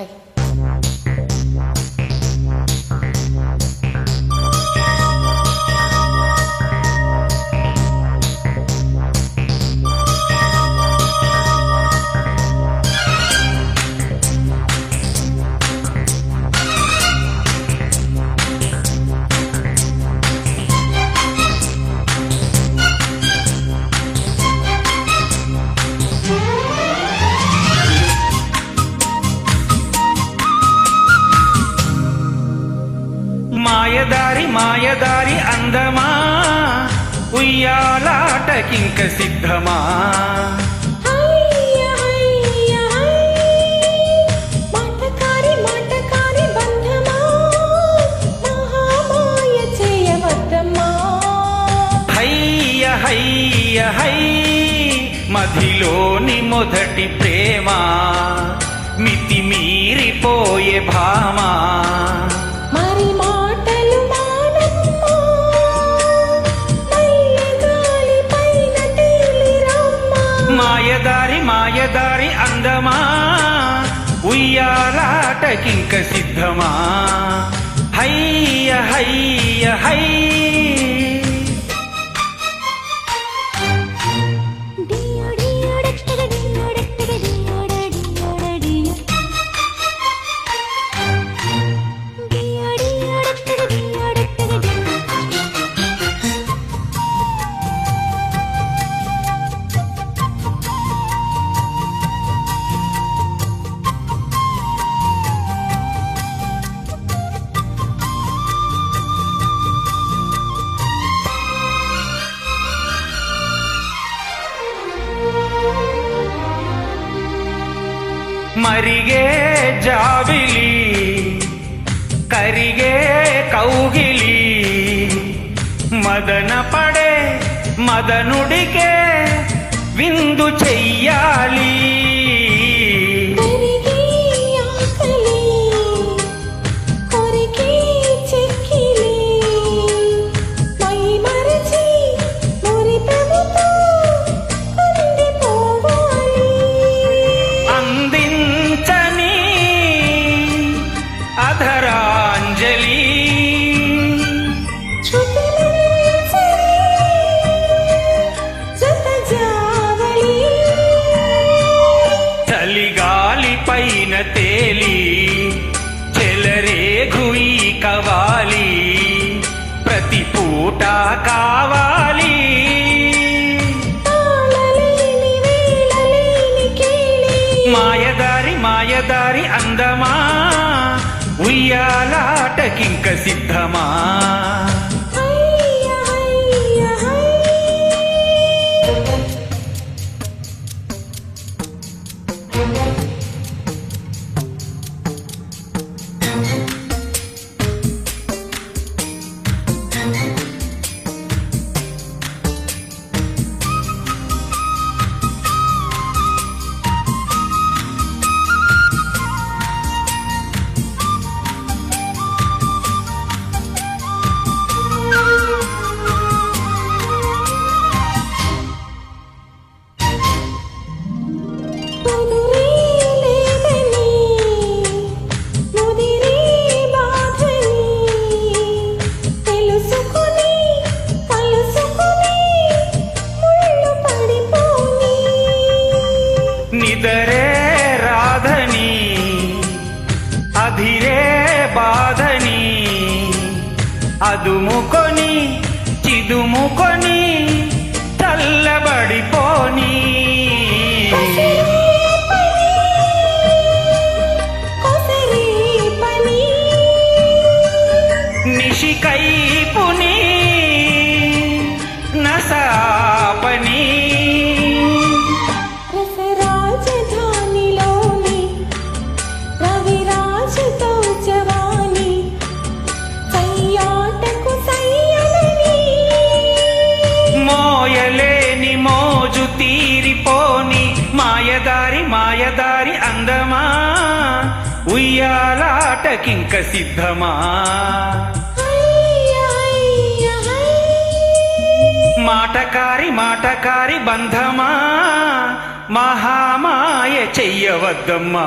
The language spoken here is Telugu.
మాయదారి మాయదారి అందమా? ఉయ్యాలాటకింక సిద్ధమా? మధిలోని మొదటి ప్రేమ? మితిమీరిపోయే భామా? మాయదారి మాయదారి అందమా? ఉయ్యాలాటకింక సిద్ధమా? హయ్య హయ్య హై మరిగే జాబిలి కరిగే కౌగిలి మదన పడే మదనుడికే విందు చెయ్యాలి తేలి చెలరేగు కవాలి ప్రతి పూట కావాలి. మాయదారి మాయదారి అందమా ఉయ్యాలాటకింక సిద్ధమా? హయ్య హయ్య. బాధని అదుముకొని చిదుముకొని చల్లబడిపోని. నిషికైపుని నసాపని. మాయదారి అందమా? ఉయ్యాలాటకింక సిద్ధమా? మాటకారి మాటకారి బంధమా? మహామాయ చెయ్యవద్దమ్మా?